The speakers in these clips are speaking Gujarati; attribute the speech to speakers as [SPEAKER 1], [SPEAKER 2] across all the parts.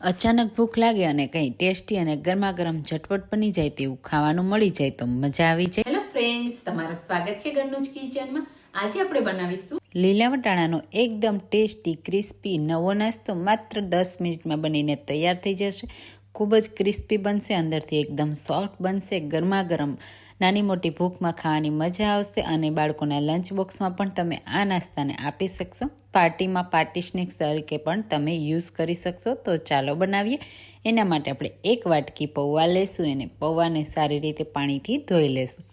[SPEAKER 1] અચાનક ભૂખ લાગે અને કંઈ ટેસ્ટી અને ગરમા ગરમ ઝટપટ બની જાય તેવું ખાવાનું મળી જાય તો મજા આવી જાય.
[SPEAKER 2] હેલો ફ્રેન્ડ્સ તમારું સ્વાગત છે ઘરનું જ કિચનમાં. આજે આપણે બનાવીશું
[SPEAKER 1] લીલા વટાણાનો એકદમ ટેસ્ટી ક્રિસ્પી નવો નાસ્તો માત્ર દસ મિનિટમાં બનીને તૈયાર થઈ જશે. ખૂબ જ ક્રિસ્પી બનશે, અંદરથી એકદમ સોફ્ટ બનશે ગરમા ગરમ નાની મોટી ભૂખમાં ખાવાની મજા આવશે અને બાળકોના લંચ બોક્સમાં પણ તમે આ નાસ્તાને આપી શકશો. પાર્ટીમાં પાર્ટી સ્નેક્સ તરીકે પણ તમે યુઝ કરી શકશો. તો ચાલો બનાવીએ. એના માટે આપણે એક વાટકી પૌવા લેશું. એને પૌવાને સારી રીતે પાણીથી ધોઈ લેશું.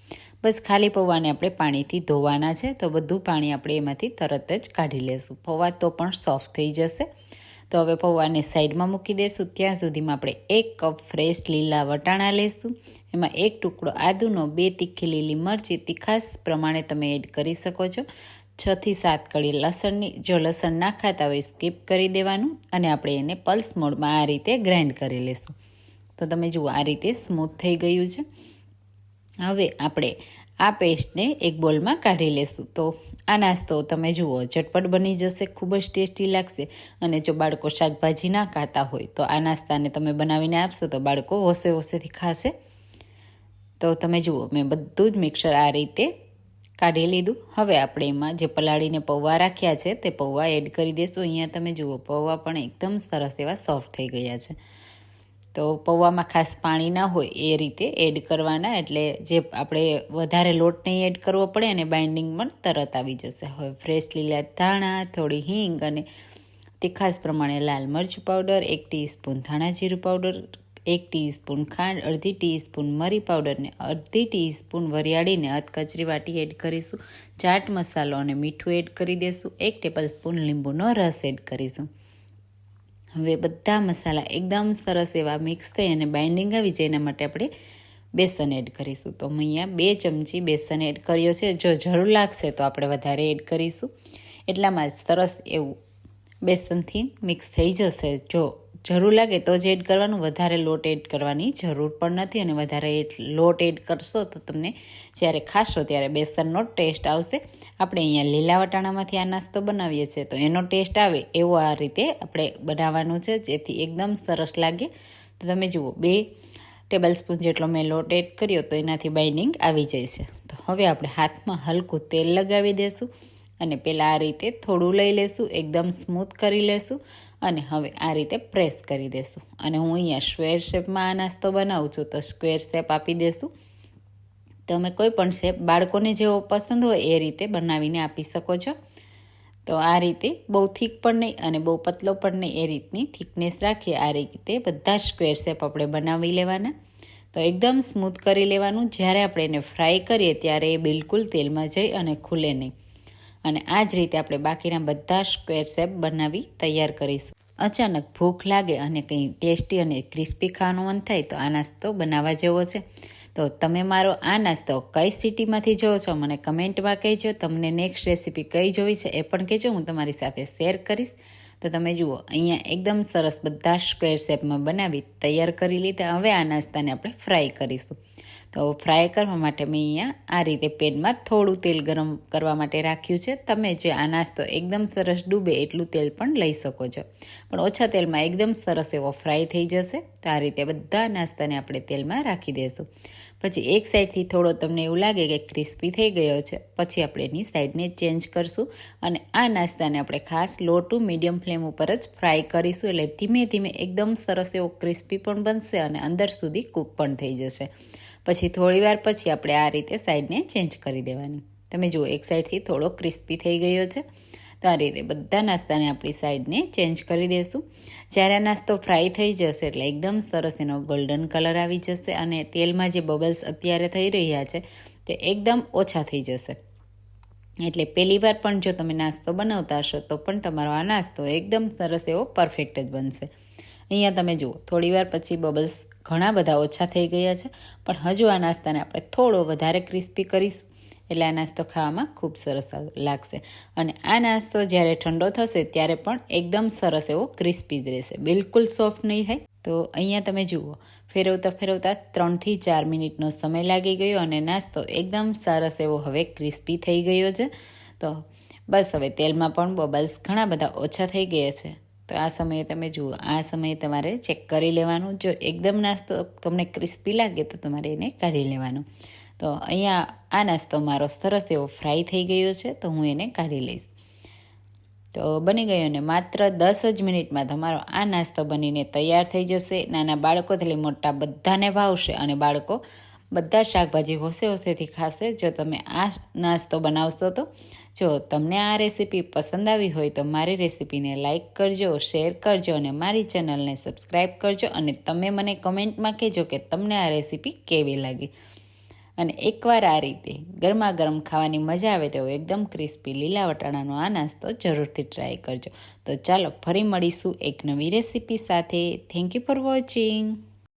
[SPEAKER 1] બસ ખાલી પૌવાને આપણે પાણીથી ધોવાના છે. તો બધું પાણી આપણે એમાંથી તરત જ કાઢી લેશું. પૌવા તો પણ સોફ્ટ થઈ જશે. તો હવે પૌવાને સાઈડમાં મૂકી દઈશું ત્યાં સુધીમાં આપણે એક કપ ફ્રેશ લીલા વટાણા લેશું. એમાં એક ટુકડો આદુનો, બે તીખી લીલી મરચી તીખાસ પ્રમાણે તમે એડ કરી શકો છો. છથી સાત કળી લસણની, જો લસણ ના ખાતા હોય સ્કીપ કરી દેવાનું અને આપણે એને પલ્સ મોડમાં આ રીતે ગ્રાઇન્ડ કરી લેશું. તો તમે જુઓ આ રીતે સ્મૂથ થઈ ગયું છે. હવે આપણે આ પેસ્ટને એક બોલમાં કાઢી લેશું. તો આ નાસ્તો તમે જુઓ, ઝટપટ બની જશે, ખૂબ જ ટેસ્ટી લાગશે. અને જો બાળકો શાકભાજી ના ખાતા હોય, તો આ નાસ્તાને તમે બનાવીને આપશો તો બાળકો હોશે હોશેથી ખાશે. તો તમે જુઓ, મેં બધું જ મિક્સર આ રીતે કાઢી લીધું. હવે આપણે એમાં જે પલાળીને પૌવા રાખ્યા છે, તે પૌવા એડ કરી દઈશું અહીંયા તમે જુઓ, પૌવા પણ એકદમ સરસ એવા સોફ્ટ થઈ ગયા છે. તો પૌવામાં ખાસ પાણી ના હોય એ રીતે એડ કરવાના, એટલે જે આપણે વધારે લોટ નહીં એડ કરવો પડે અને બાઇન્ડિંગ પણ તરત આવી જશે. હવે ફ્રેશ લીલા ધાણા, થોડી હિંગ અને તીખાસ પ્રમાણે લાલ મરચું પાવડર એક ટીસ્પૂન ધાણા જીરું પાવડર એક ટીસ્પૂન ખાંડ, અડધી ટીસ્પૂન મરી પાવડરને અડધી ટીસ્પૂન વરિયાળીને અધકચરી વાટી એડ કરીશું. ચાટ મસાલો અને મીઠું એડ કરી દઈશું એક ટેબલ સ્પૂન લીંબુનો રસ એડ કરીશું. હવે બધા મસાલા એકદમ સરસ એવા મિક્સ થઈ અને બાઇન્ડિંગ આવી જાય એના માટે આપણે બેસન એડ કરીશું. તો હું અહીંયા બે ચમચી બેસન એડ કર્યો છે. જો જરૂર લાગશે તો આપણે વધારે એડ કરીશું. એટલામાં સરસ એવું બેસનથી મિક્સ થઈ જશે. જો જરૂર લાગે તો જ એડ કરવાનું. વધારે લોટ એડ કરવાની જરૂર પણ નથી અને વધારે લોટ એડ કરશો તો તમને જ્યારે ખાશો ત્યારે બેસનનો ટેસ્ટ આવશે. આપણે અહીંયા લીલા વટાણામાંથી આ નાસ્તો બનાવીએ છીએ તો એનો ટેસ્ટ આવે એવો આ રીતે આપણે બનાવવાનું છે જેથી એકદમ સરસ લાગે. તો તમે જુઓ બે ટેબલ સ્પૂન જેટલો મેં લોટ એડ કર્યો તો એનાથી બાઇન્ડિંગ આવી જાય છે. તો હવે આપણે હાથમાં હલકું તેલ લગાવી દઈશું અને પહેલાં આ રીતે થોડું લઈ લેશું, એકદમ સ્મૂથ કરી લેશું અને હવે આ રીતે પ્રેસ કરી દેશું. અને હું અહીંયા સ્ક્વેર શેપમાં આ નાસ્તો બનાવું છું, તો સ્ક્વેર શેપ આપી દેશું. તમે કોઈ પણ શેપ બાળકોને જેવો પસંદ હોય એ રીતે બનાવીને આપી શકો છો. તો આ રીતે બહુ થીક પણ નહીં અને બહુ પતલો પણ નહીં એ રીતની થિકનેસ રાખીએ, આ રીતે બધા સ્ક્વેર શેપ આપણે બનાવી લેવાના. તો એકદમ સ્મૂથ કરી લેવાનું. જ્યારે આપણે એને ફ્રાય કરીએ ત્યારે એ બિલકુલ તેલમાં જઈ અને ખુલે નહીં. અને આ જ રીતે આપણે બાકીના બધા સ્ક્વેર શેપ બનાવી તૈયાર કરીશું. અચાનક ભૂખ લાગે અને કંઈ ટેસ્ટી અને ક્રિસ્પી ખાવાનું મન થાય તો આ નાસ્તો બનાવવા જેવો છે. તો તમે મારો આ નાસ્તો કઈ સિટીમાંથી જોવો છો મને કમેન્ટમાં કહેજો. તમને નેક્સ્ટ રેસીપી કઈ જોઈ છે એ પણ કહેજો. હું તમારી સાથે શેર કરીશ. તો તમે જુઓ, અહીંયા એકદમ સરસ બધા સ્ક્વેર શેપમાં બનાવી તૈયાર કરી લીધા. હવે આ નાસ્તાને આપણે ફ્રાય કરીશું. તો ફ્રાય કરવા માટે મેં અહીંયા આ રીતે પેનમાં થોડું તેલ ગરમ કરવા માટે રાખ્યું છે. તમે જે આ નાસ્તો એકદમ સરસ ડૂબે એટલું તેલ પણ લઈ શકો છો. પણ ઓછા તેલમાં એકદમ સરસ એવો ફ્રાય થઈ જશે. તો આ રીતે બધા નાસ્તાને આપણે તેલમાં રાખી દઈશું પછી એક સાઈડથી થોડો તમને એવું લાગે કે ક્રિસ્પી થઈ ગયો છે. પછી આપણે એની સાઈડને ચેન્જ કરશું અને આ નાસ્તાને આપણે ખાસ લો ટુ મીડિયમ ફ્લેમ ઉપર જ ફ્રાય કરીશું. એટલે ધીમે ધીમે એકદમ સરસ એવો ક્રિસ્પી પણ બનશે અને અંદર સુધી કૂક પણ થઈ જશે. પછી થોડી વાર પછી આપણે આ રીતે સાઈડને ચેન્જ કરી દેવાની. તમે જુઓ, એક સાઈડથી થોડો ક્રિસ્પી થઈ ગયો છે. તો આ રીતે બધા નાસ્તાને આપણી સાઈડને ચેન્જ કરી દેશું. જ્યારે આ નાસ્તો ફ્રાય થઈ જશે એટલે એકદમ સરસ એનો ગોલ્ડન કલર આવી જશે અને તેલમાં જે બબલ્સ અત્યારે થઈ રહ્યા છે તે એકદમ ઓછા થઈ જશે. એટલે પહેલી વાર પણ જો તમે નાસ્તો બનાવતા હશો તો પણ તમારો આ નાસ્તો એકદમ સરસ એવો પરફેક્ટ જ બનશે. અહીંયા તમે જુઓ, થોડી વાર પછી બબલ્સ ઘણા બધા ઓછા થઈ ગયા છે, પણ હજુ આ નાસ્તાને આપણે થોડો વધારે ક્રિસ્પી કરીશું. એટલે આ નાસ્તો ખાવામાં ખૂબ સરસ લાગશે. અને આ નાસ્તો જ્યારે ઠંડો થશે ત્યારે પણ એકદમ સરસ એવો ક્રિસ્પી જ રહેશે. બિલકુલ સોફ્ટ નહીં થાય. તો અહીંયા તમે જુઓ, ફેરવતા ફેરવતા ત્રણથી ચાર મિનિટનો સમય લાગી ગયો અને નાસ્તો એકદમ સરસ એવો હવે ક્રિસ્પી થઈ ગયો છે. તો બસ હવે તેલમાં પણ બબલ્સ ઘણા બધા ઓછા થઈ ગયા છે. તો આ સમયે તમે જુઓ, આ સમયે તમારે ચેક કરી લેવાનું. જો એકદમ નાસ્તો તમને ક્રિસ્પી લાગે તો તમારે એને કાઢી લેવાનું. તો અહીંયા આ નાસ્તો મારો સરસ એવો ફ્રાય થઈ ગયો છે, તો હું એને કાઢી લઈશ. તો બની ગયો ને માત્ર દસ જ મિનિટમાં તમારો આ નાસ્તો બનીને તૈયાર થઈ જશે. નાના બાળકોથી લઈ મોટા બધાને ભાવશે અને બાળકો બધા શાકભાજી હોશે હોશેથી ખાશે. જો તમે આ નાસ્તો બનાવશો તો જો તમને આ રેસીપી પસંદ આવી હોય તો મારી રેસીપીને લાઇક કરજો, શેર કરજો અને મારી ચેનલને સબસ્ક્રાઈબ કરજો અને તમે મને કમેન્ટમાં કહેજો કે તમને આ રેસીપી કેવી લાગી. અને એકવાર આ રીતે ગરમા ગરમ ખાવાની મજા આવે તો એકદમ ક્રિસ્પી લીલા વટાણાનો આ નાસ્તો જરૂરથી ટ્રાય કરજો. તો ચાલો ફરી મળીશું એક નવી રેસીપી સાથે. Thank you for watching